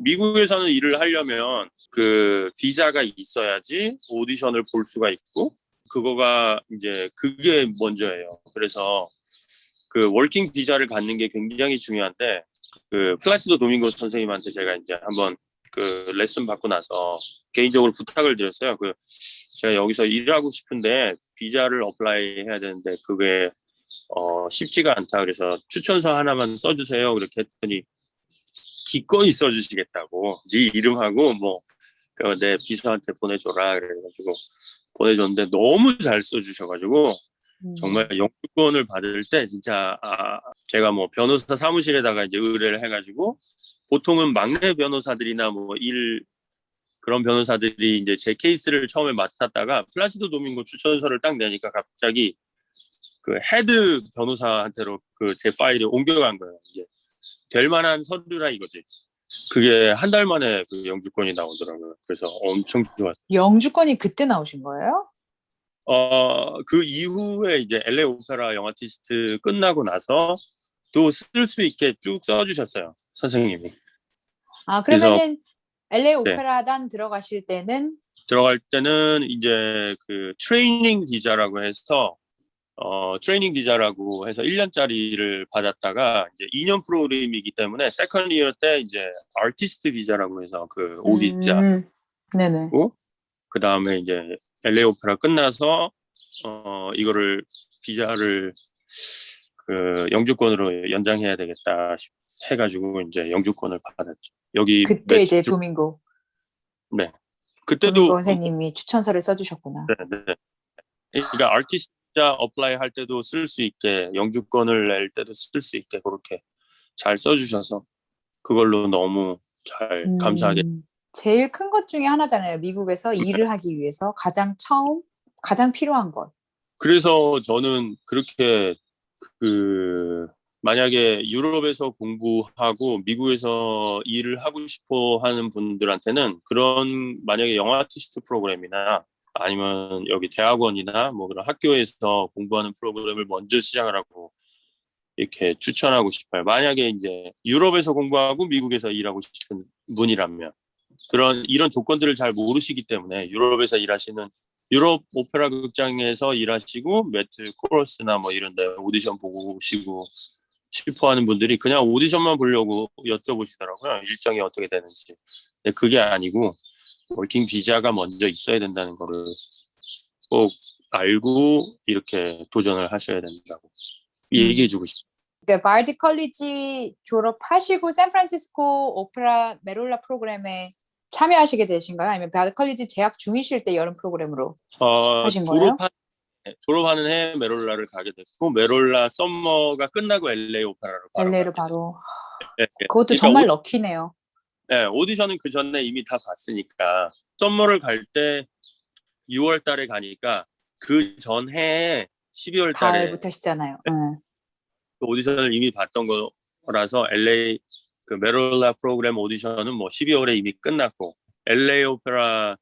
미국에서는 일을 하려면 그 비자가 있어야지 오디션을 볼 수가 있고 그거가 이제 그게 먼저예요. 그래서 그 월킹 비자를 갖는 게 굉장히 중요한데 그 플라시도 도밍고 선생님한테 제가 이제 한번 그 레슨 받고 나서 개인적으로 부탁을 드렸어요. 그 제가 여기서 일하고 싶은데 비자를 어플라이 해야 되는데 그게 어 쉽지가 않다. 그래서 추천서 하나만 써주세요. 그렇게 했더니 기꺼이 써주시겠다고 네 이름하고 뭐 내 비서한테 보내줘라 그래가지고 보내줬는데 너무 잘 써주셔가지고 음. 정말 영주권을 받을 때 진짜 아, 제가 뭐 변호사 사무실에다가 이제 의뢰를 해가지고 보통은 막내 변호사들이나 뭐 일 그런 변호사들이 이제 제 케이스를 처음에 맡았다가 플라시도 도밍고 추천서를 딱 내니까 갑자기 그 헤드 변호사한테로 그 제 파일을 옮겨간 거예요. 이제 될 만한 서류라 이거지. 그게 한 달 만에 그 영주권이 나오더라고요. 그래서 엄청 좋았어요. 영주권이 그때 나오신 거예요? 어, 그 이후에 이제 LA 오페라 영아티스트 끝나고 나서 또 쓸 수 있게 쭉 써주셨어요. 선생님이. 아 그러면은 LA 오페라단 들어가실 때는 들어갈 때는 이제 그 트레이닝 비자라고 해서 어, 트레이닝 비자라고 해서 1년짜리를 받았다가 이제 2년 프로그램이기 때문에 세컨 이어 때 이제 아티스트 비자라고 해서 그 오비자 음, 네네. 그 다음에 이제 LA 오페라 끝나서 어 이거를 비자를 그 영주권으로 연장해야 되겠다 싶- 해가지고 이제 영주권을 받았죠. 여기 그때 몇 이제 주- 도밍고 그때도 도밍고 선생님이 추천서를 써주셨구나. 네, 네. 그러니까 아티스트 비 자 어플라이 할 때도 쓸 수 있게 영주권을 낼 때도 쓸 수 있게 그렇게 잘 써주셔서 그걸로 너무 잘 음, 감사하게 제일 큰 것 중에 하나잖아요. 미국에서 일을 하기 위해서 가장 처음 가장 필요한 것. 그래서 저는 그렇게 그 만약에 유럽에서 공부하고 미국에서 일을 하고 싶어 하는 분들한테는 그런 만약에 영어 아티스트 프로그램이나 아니면 여기 대학원이나 뭐 그런 학교에서 공부하는 프로그램을 먼저 시작을 하고 이렇게 추천하고 싶어요. 만약에 이제 유럽에서 공부하고 미국에서 일하고 싶은 분이라면 그런 이런 조건들을 잘 모르시기 때문에 유럽에서 일하시는 유럽 오페라 극장에서 일하시고 매트 코러스나 뭐 이런 데 오디션 보고 오시고 싶어 하는 분들이 그냥 오디션만 보려고 여쭤보시더라고요. 일정이 어떻게 되는지. 근데 그게 아니고 월킹 비자가 먼저 있어야 된다는 거를 꼭 알고 이렇게 도전을 하셔야 된다고 얘기해 주고 싶어요. 그러니까 바디 컬리지 졸업하시고 샌프란시스코 오페라 메롤라 프로그램에 참여하시게 되신가요? 아니면 바디 컬리지 재학 중이실 때 여름 프로그램으로? 어, 하신 거예요? 졸업한, 졸업하는 해 메롤라를 가게 됐고 메롤라 썸머가 끝나고 LA 오페라로 바로 LA로 바로. 예, 예. 그것도 그러니까 정말 럭키네요. 네, 오디션은 그 전에 이미 다 봤으니까 썸머를 갈 때 6월 달에 가니까 그 전해에 12월 달에 달부터 하시잖아요. 응. 그 오디션을 이미 봤던 거라서 LA 그 메롤라 프로그램 오디션은 뭐 12월에 이미 끝났고 LA 오페라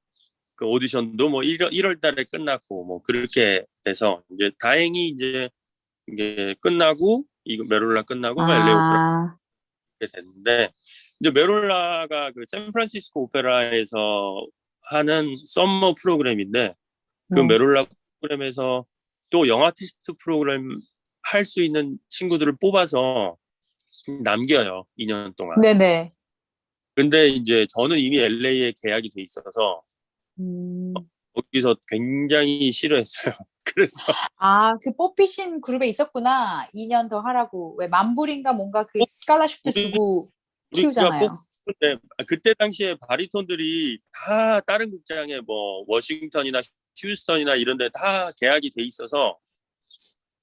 그 오디션도 뭐 1월, 1월 달에 끝났고 뭐 그렇게 돼서 이제 다행히 이제 이게 끝나고 이거 메롤라 끝나고 LA 오페라 아, 게 됐는데 이제 메롤라가 그 샌프란시스코 오페라에서 하는 썸머 프로그램인데 그 네. 메롤라 프로그램에서 또 영아티스트 프로그램 할 수 있는 친구들을 뽑아서 남겨요 2년 동안. 네네. 근데 이제 저는 이미 LA에 계약이 돼 있어서 음. 거기서 굉장히 싫어했어요. 그래서 아, 그 뽑히신 그룹에 있었구나. 2년 더 하라고. 왜 만불인가 뭔가 그 스칼라십도 우리- 주고 키우잖아요. 뽑을 때 그때 당시에 바리톤들이 다 다른 극장에 뭐 워싱턴이나 휴스턴이나 이런 데 다 계약이 돼 있어서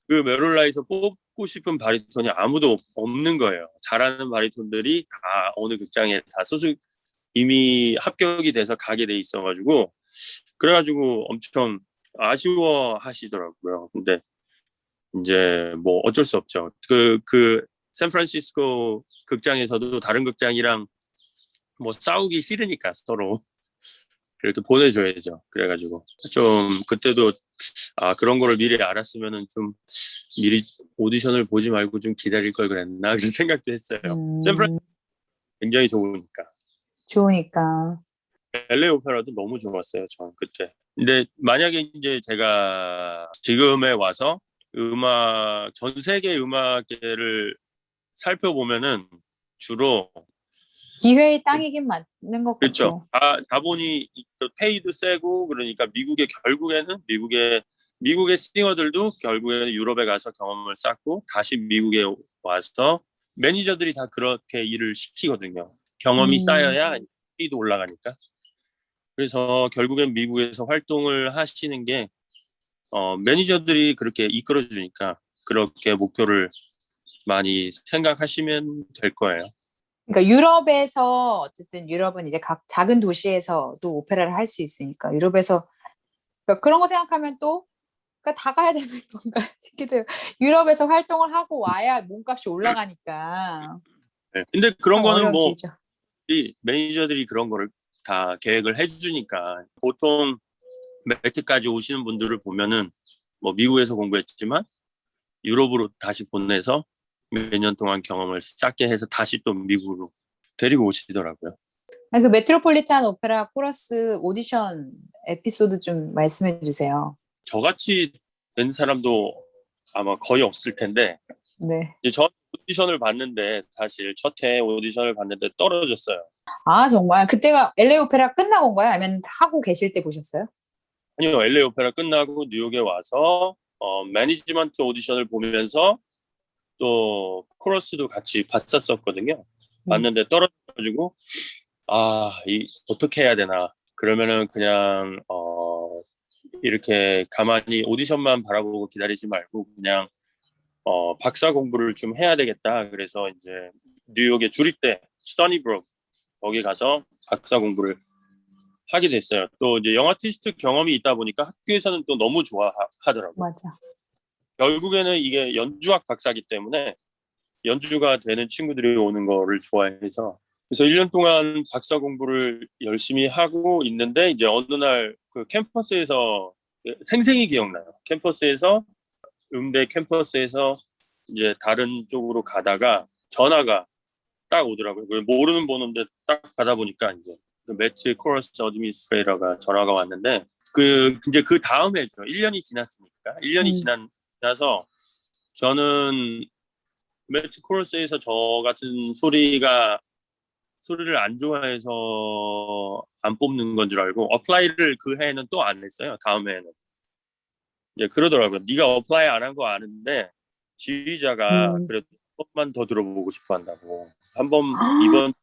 그 메롤라에서 뽑고 싶은 바리톤이 아무도 없는 거예요. 잘하는 바리톤들이 다 어느 극장에 다 소속 이미 합격이 돼서 가게 돼 있어가지고 그래가지고 엄청 아쉬워 하시더라고요. 근데 이제 뭐 어쩔 수 없죠. 그, 그 샌프란시스코 극장에서도 다른 극장이랑 뭐 싸우기 싫으니까 서로 그렇게 보내줘야죠. 그래가지고 좀 그때도 아 그런 거를 미리 알았으면은 좀 미리 오디션을 보지 말고 좀 기다릴 걸 그랬나 그런 생각도 했어요. 음, 샌프란 굉장히 좋으니까. 좋으니까. LA 오페라도 너무 좋았어요, 전 그때. 근데 만약에 이제 제가 지금에 와서 음악 전 세계 음악계를 살펴보면은 주로 기회의 땅이긴 맞는 것 같고. 그렇죠. 아, 자본이 또 페이도 세고 그러니까 미국의 결국에는 미국의 미국의 싱어들도 결국에는 유럽에 가서 경험을 쌓고 다시 미국에 와서 매니저들이 다 그렇게 일을 시키거든요. 경험이 음. 쌓여야 페이도 올라가니까. 그래서 결국엔 미국에서 활동을 하시는 게 어, 매니저들이 그렇게 이끌어 주니까 그렇게 목표를 많이 생각하시면 될 거예요. 그러니까 유럽에서 어쨌든 유럽은 이제 각 작은 도시에서도 오페라를 할 수 있으니까 유럽에서 그러니까 그런 거 생각하면 또 그러니까 다 가야 되는 건가 싶기도 해요. 유럽에서 활동을 하고 와야 몸값이 올라가니까 네. 근데 그런 거는 뭐. 이 매니저들이 그런 거를 다 계획을 해주니까 보통 매트까지 오시는 분들을 보면은 뭐 미국에서 공부했지만 유럽으로 다시 보내서 몇 년 동안 경험을 쌓게 해서 다시 또 미국으로 데리고 오시더라고요. 아니, 그 메트로폴리탄 오페라 코러스 오디션 에피소드 좀 말씀해 주세요. 저같이 된 사람도 아마 거의 없을 텐데 네. 이제 저 오디션을 봤는데 사실 첫 해 오디션을 봤는데 떨어졌어요. 아 정말 그때가 LA 오페라 끝나고 온 거예요? 아니면 하고 계실 때 보셨어요? 아니요, LA 오페라 끝나고 뉴욕에 와서 어, 매니지먼트 오디션을 보면서 또 코러스도 같이 봤었었거든요. 봤는데 떨어져가지고 아, 이 어떻게 해야 되나? 그러면은 그냥 어, 이렇게 가만히 오디션만 바라보고 기다리지 말고 그냥 어, 박사 공부를 좀 해야 되겠다. 그래서 이제 뉴욕의 주립대 스터니브록 거기 가서 박사 공부를 하게 됐어요. 또 이제 영화 아티스트 경험이 있다 보니까 학교에서는 또 너무 좋아하더라고요. 맞아. 결국에는 이게 연주학 박사기 때문에 연주가 되는 친구들이 오는 거를 좋아해서 그래서 1년 동안 박사 공부를 열심히 하고 있는데 이제 어느 날 그 캠퍼스에서 생생히 기억나요. 캠퍼스에서 음대 캠퍼스에서 이제 다른 쪽으로 가다가 전화가 딱 오더라고요. 모르는 번호인데 딱 받아 보니까 이제 그 매트 코러스 어드미니스트레이터가 전화가 왔는데 그 이제 그 다음 해죠. 1년이 지났으니까 1년이 음. 지난 지나서 저는 매트 코러스에서 저 같은 소리가 소리를 안 좋아해서 안 뽑는 건 줄 알고 어플라이를 그 해에는 또 안 했어요. 다음 해에는 이제 그러더라고요. 네가 어플라이 안 한 거 아는데 지휘자가 음. 그래도 한 번만 더 들어보고 싶어 한다고 한번 이번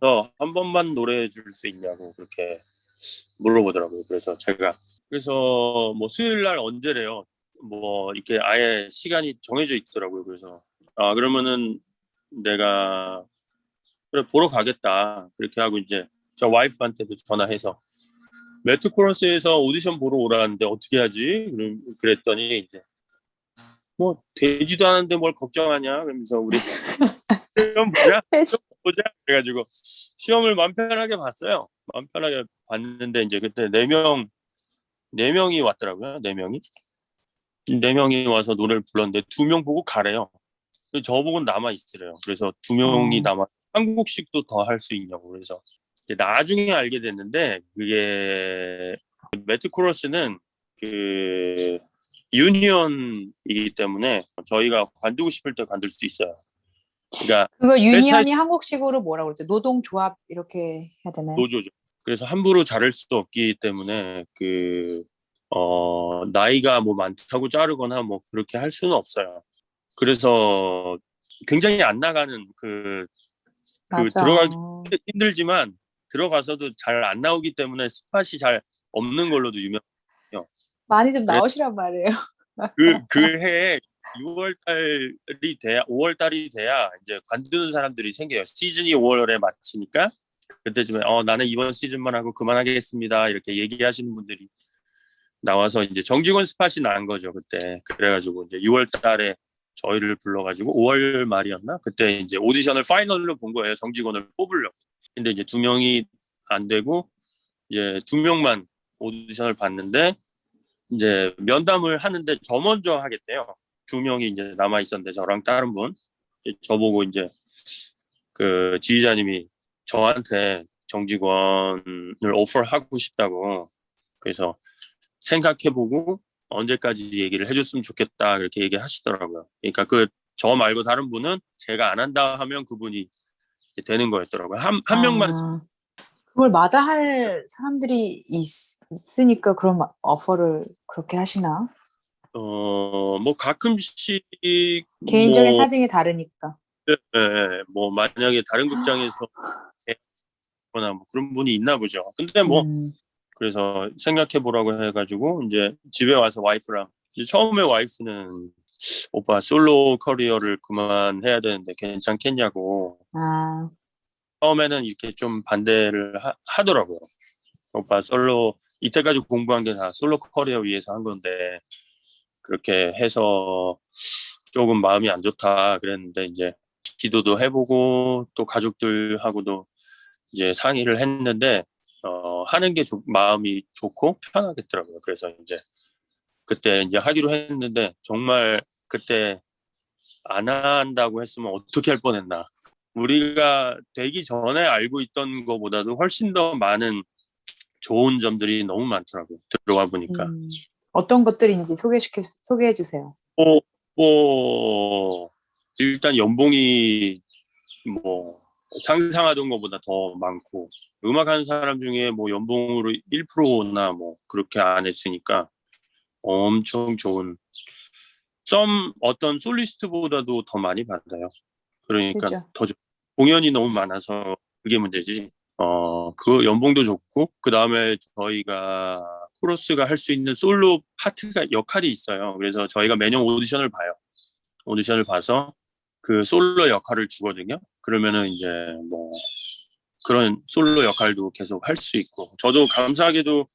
더한 번만 노래해 줄 수 있냐고 그렇게 물어보더라고요. 그래서 제가 그래서 뭐 수요일 날 언제래요? 뭐 이렇게 아예 시간이 정해져 있더라고요. 그래서 아 그러면은 내가 그래 보러 가겠다 그렇게 하고 이제 저 와이프한테도 전화해서 매트 코러스에서 오디션 보러 오라는데 어떻게 하지? 그럼 그랬더니 이제 뭐 되지도 않은데 뭘 걱정하냐? 그러면서 우리 시험 보자. 시험 보자. 그래가지고 시험을 마음 편하게 봤어요. 마음 편하게 봤는데 이제 그때 네명네 명이 왔더라고요. 네 명이 네 명이 와서 노래를 불렀는데 두 명 보고 가래요. 저보고 남아 있으래요. 그래서 두 명이 어. 남아 한 곡씩도 더 할 수 있냐고 그래서 나중에 알게 됐는데 그게 매트 코러스는 그 유니언이기 때문에 저희가 관두고 싶을 때 관둘 수 있어요. 그러니까 그거 유니언이 한국식으로 뭐라 그러죠? 노동조합 이렇게 해야 되나요? 노조죠. 그래서 함부로 자를 수도 없기 때문에 그 어, 나이가 뭐 많다고 자르거나 뭐 그렇게 할 수는 없어요. 그래서 굉장히 안 나가는 그, 그 맞아. 들어가기 힘들지만 들어가서도 잘 안 나오기 때문에 스팟이 잘 없는 걸로도 유명. 많이 좀 나오시란 말이에요. 그, 그 해에 6월 달이 돼야 5월 달이 돼야 이제 관두는 사람들이 생겨요. 시즌이 5월에 마치니까 그때쯤에 어 나는 이번 시즌만 하고 그만하겠습니다. 이렇게 얘기하시는 분들이 나와서 이제 정직원 스팟이 난 거죠 그때. 그래가지고 이제 6월 달에 저희를 불러가지고 5월 말이었나 그때 이제 오디션을 파이널로 본 거예요. 정직원을 뽑으려고. 근데 이제 두 명이 안 되고 이제 두 명만 오디션을 봤는데 이제 면담을 하는데 저 먼저 하겠대요. 두 명이 이제 남아 있었는데 저랑 다른 분 저보고 이제 그 지휘자님이 저한테 정직원을 오퍼하고 싶다고 그래서 생각해보고 언제까지 얘기를 해줬으면 좋겠다 그렇게 얘기하시더라고요. 그러니까 그 저 말고 다른 분은 제가 안 한다 하면 그분이 되는 거였더라고요. 한, 한 명만 아, 그걸 마다할 사람들이 있, 있으니까 그런 마- 어퍼를 그렇게 하시나? 어, 뭐 가끔씩 개인적인 뭐, 사정이 다르니까. 예, 예, 뭐 만약에 다른 극장에서 거나 뭐 그런 분이 있나 보죠. 근데 뭐 음, 그래서 생각해 보라고 해가지고 이제 집에 와서 와이프랑 이제 처음에 와이프는 오빠 솔로 커리어를 그만해야 되는데 괜찮겠냐고. 아, 처음에는 이렇게 좀 반대를 하, 더라고요. 오빠 솔로 이때까지 공부한 게 다 솔로 커리어 위해서 한 건데 그렇게 해서 조금 마음이 안 좋다 그랬는데 이제 기도도 해보고 또 가족들하고도 이제 상의를 했는데 어, 하는 게 좋- 마음이 좋고 편하겠더라고요. 그래서 이제 그때 이제 하기로 했는데 정말 그때 안 한다고 했으면 어떻게 할 뻔했나. 우리가 되기 전에 알고 있던 것보다도 훨씬 더 많은 좋은 점들이 너무 많더라고요. 들어와 보니까. 음, 어떤 것들인지 소개시켜 소개해 주세요. 뭐, 뭐 일단 연봉이 뭐 상상하던 것보다 더 많고 음악 하는 사람 중에 뭐 연봉으로 1%나 뭐 그렇게 안 했으니까 엄청 좋은 썸 어떤 솔리스트보다도 더 많이 받아요. 그러니까 그죠. 더 좋- 공연이 너무 많아서 그게 문제지. 어, 그 연봉도 좋고 그 다음에 저희가 코러스가 할 수 있는 솔로 파트가 역할이 있어요. 그래서 저희가 매년 오디션을 봐요. 오디션을 봐서 그 솔로 역할을 주거든요. 그러면은 이제 뭐 그런 솔로 역할도 계속 할 수 있고 저도 감사하게도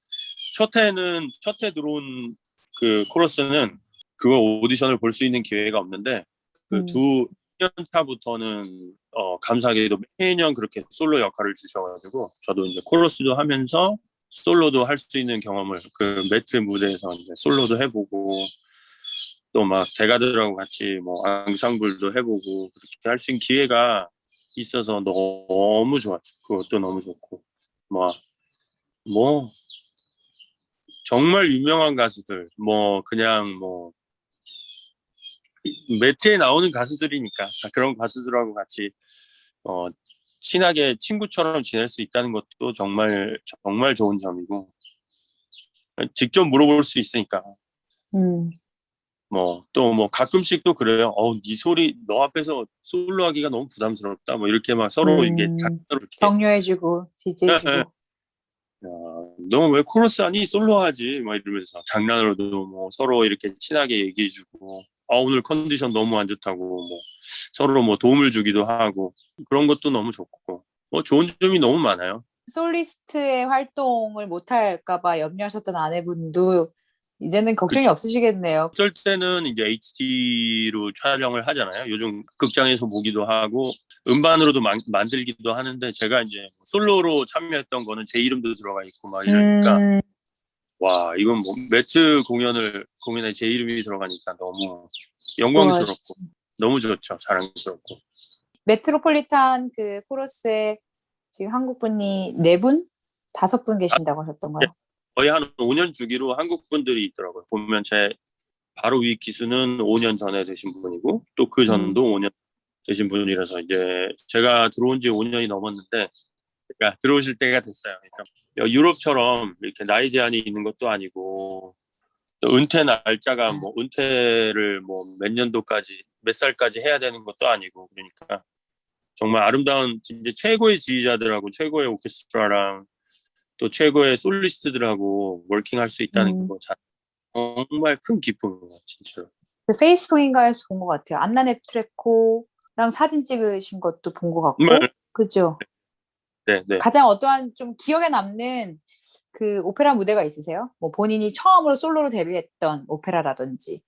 첫 해는 첫 해 들어온 그 코러스는 그거 오디션을 볼 수 있는 기회가 없는데 음. 그두년 차부터는 어 감사하게도 매년 그렇게 솔로 역할을 주셔가지고 저도 이제 코러스도 하면서 솔로도 할 수 있는 경험을 그 매트 무대에서 이제 솔로도 해보고 또 막 대가들하고 같이 뭐 앙상블도 해보고 그렇게 할 수 있는 기회가 있어서 너무 좋았죠. 그것도 너무 좋고. 뭐 뭐 정말 유명한 가수들. 뭐 그냥 뭐 매체에 나오는 가수들이니까. 다 그런 가수들하고 같이 어 친하게 친구처럼 지낼 수 있다는 것도 정말 정말 좋은 점이고. 직접 물어볼 수 있으니까. 음, 뭐 또 뭐 가끔씩 또 그래요. 어우 네 소리 너 앞에서 솔로 하기가 너무 부담스럽다. 뭐 이렇게 막 서로 이게 음. 이렇게 격려해주고 지지해주고. 네, 너는 왜 코러스 하니 솔로 하지? 막 이러면서 장난으로도 뭐 서로 이렇게 친하게 얘기해주고 아 오늘 컨디션 너무 안 좋다고 뭐 서로 뭐 도움을 주기도 하고 그런 것도 너무 좋고 뭐 좋은 점이 너무 많아요. 솔리스트의 활동을 못할까봐 염려하셨던 아내분도 이제는 걱정이 그쵸. 없으시겠네요. 어쩔 때는 이제 HD로 촬영을 하잖아요. 요즘 극장에서 보기도 하고 음반으로도 만, 만들기도 하는데 제가 이제 솔로로 참여했던 거는 제 이름도 들어가 있고 막 이러니까 음, 와 이건 뭐 매트 공연을 공연에 제 이름이 들어가니까 너무 영광스럽고 와, 너무 좋죠. 자랑스럽고 메트로폴리탄 그 코러스에 지금 한국 분이 네 분, 다섯 분 계신다고 하셨던가요? 거의 한 5년 주기로 한국 분들이 있더라고요. 보면 제 바로 위 기수는 5년 전에 되신 분이고 또 그 전도 5년 되신 분이라서 이제 제가 들어온 지 5년이 넘었는데 그러니까 들어오실 때가 됐어요. 그러니까 유럽처럼 이렇게 나이 제한이 있는 것도 아니고 또 은퇴 날짜가 뭐 은퇴를 뭐 몇 년도까지 몇 살까지 해야 되는 것도 아니고 그러니까 정말 아름다운 진짜 최고의 지휘자들하고 최고의 오케스트라랑 또 최고의 솔리스트들하고 워킹할 수 있다는 음. 거 자- 정말 큰 기쁨이에요, 진짜로. 그 페이스북인가에서 본 것 같아요. 안나 네트레코랑 사진 찍으신 것도 본 것 같고, 네. 그죠? 네, 네. 가장 어떠한 좀 기억에 남는 그 오페라 무대가 있으세요? 뭐 본인이 처음으로 솔로로 데뷔했던 오페라라든지